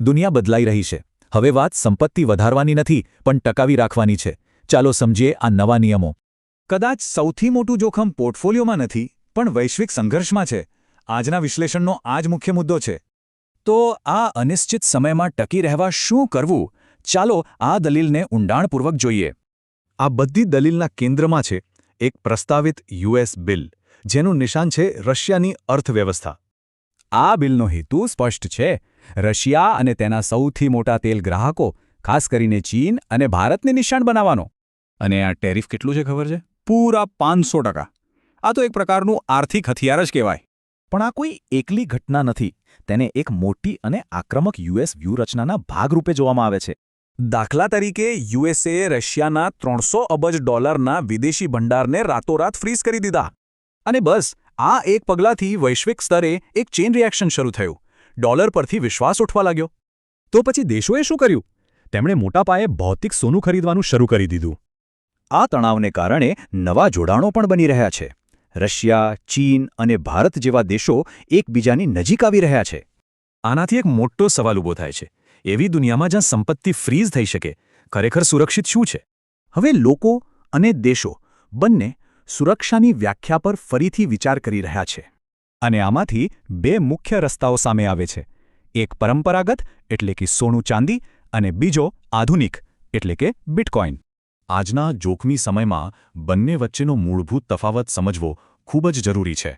દુનિયા બદલાઈ રહી છે. હવે વાત સંપત્તિ વધારવાની નથી, પણ ટકાવી રાખવાની છે. ચાલો સમજીએ આ નવા નિયમો. કદાચ સૌથી મોટું જોખમ પોર્ટફોલિયોમાં નથી, પણ વૈશ્વિક સંઘર્ષમાં છે. આજના વિશ્લેષણનો આ જ મુખ્ય મુદ્દો છે. તો આ અનિશ્ચિત સમયમાં ટકી રહેવા શું કરવું? ચાલો આ દલીલને ઊંડાણપૂર્વક જોઈએ. આ બધી દલીલના કેન્દ્રમાં છે એક પ્રસ્તાવિત યુએસ બિલ, જેનું નિશાન છે રશિયાની અર્થવ્યવસ્થા. આ બિલનો હેતુ સ્પષ્ટ છે. રશિયા અને તેના સૌથી મોટા તેલ ગ્રાહકો, ખાસ કરીને ચીન અને ભારતને નિશાન બનાવવાનો. અને આ ટેરિફ કેટલું છે ખબર છે? પૂરા પાંચસો ટકા. આ તો એક પ્રકારનું આર્થિક હથિયાર જ કહેવાય. પણ આ કોઈ એકલી ઘટના નથી. તેને એક મોટી અને આક્રમક યુએસ વ્યૂહરચનાના ભાગરૂપે જોવામાં આવે છે. દાખલા તરીકે યુએસએ રશિયાના ત્રણસો અબજ ડોલરના વિદેશી ભંડારને રાતોરાત ફ્રીઝ કરી દીધા. અને બસ, આ એક પગલાંથી વૈશ્વિક સ્તરે એક ચેન રિએક્શન શરૂ થયું. ડોલર પરથી વિશ્વાસ ઉઠવા લાગ્યો. તો પછી દેશોએ શું કર્યું? તેમણે મોટા પાયે ભૌતિક સોનું ખરીદવાનું શરૂ કરી દીધું. આ તણાવને કારણે નવા જોડાણો પણ બની રહ્યા છે. રશિયા, ચીન અને ભારત જેવા દેશો એકબીજાની નજીક આવી રહ્યા છે. આનાથી એક મોટો સવાલ ઊભો થાય છે. એવી દુનિયામાં જ્યાં સંપત્તિ ફ્રીઝ થઈ શકે, ખરેખર સુરક્ષિત શું છે? હવે લોકો અને દેશો બંને સુરક્ષાની વ્યાખ્યા પર ફરીથી વિચાર કરી રહ્યા છે. અને આમાંથી બે મુખ્ય રસ્તાઓ સામે આવે છે. એક પરંપરાગત, એટલે કે સોનું ચાંદી, અને બીજો આધુનિક, એટલે કે બિટકોઇન આજના જોખમી સમયમાં બંને વચ્ચેનો મૂળભૂત તફાવત સમજવો ખૂબ જ જરૂરી છે.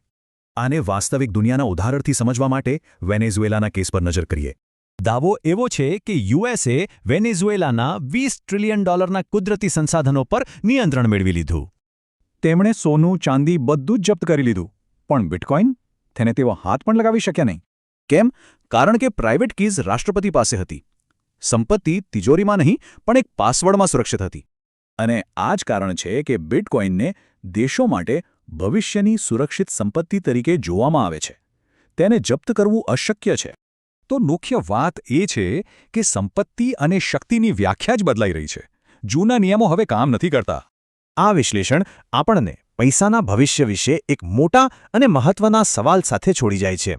આને વાસ્તવિક દુનિયાના ઉદાહરણથી સમજવા માટે વેનેઝુએલાના કેસ પર નજર કરીએ. દાવો એવો છે કે યુએસએ વેનેઝુએલાના વીસ ટ્રિલિયન ડોલરના કુદરતી સંસાધનો પર નિયંત્રણ મેળવી લીધું. તેમણે સોનું, ચાંદી બધું જ જપ્ત કરી લીધું. પણ બિટકોઇન તેને તેઓ હાથ પણ લગાવી શક્યા નહીં. કેમ? કારણ કે પ્રાઇવેટ કીઝ રાષ્ટ્રપતિ પાસે હતી. સંપત્તિ તિજોરીમાં નહીં, પણ એક પાસવર્ડમાં સુરક્ષિત હતી. અને આ જ કારણ છે કે બિટકોઇનને દેશો માટે ભવિષ્યની સુરક્ષિત સંપત્તિ તરીકે જોવામાં આવે છે. તેને જપ્ત કરવું અશક્ય છે. તો મુખ્ય વાત એ છે કે સંપત્તિ અને શક્તિની વ્યાખ્યા જ બદલાઈ રહી છે. જૂના નિયમો હવે કામ નથી કરતા. આ વિશ્લેષણ આપણને પૈસાના ભવિષ્ય વિશે એક મોટા અને મહત્વના સવાલ સાથે છોડી જાય છે.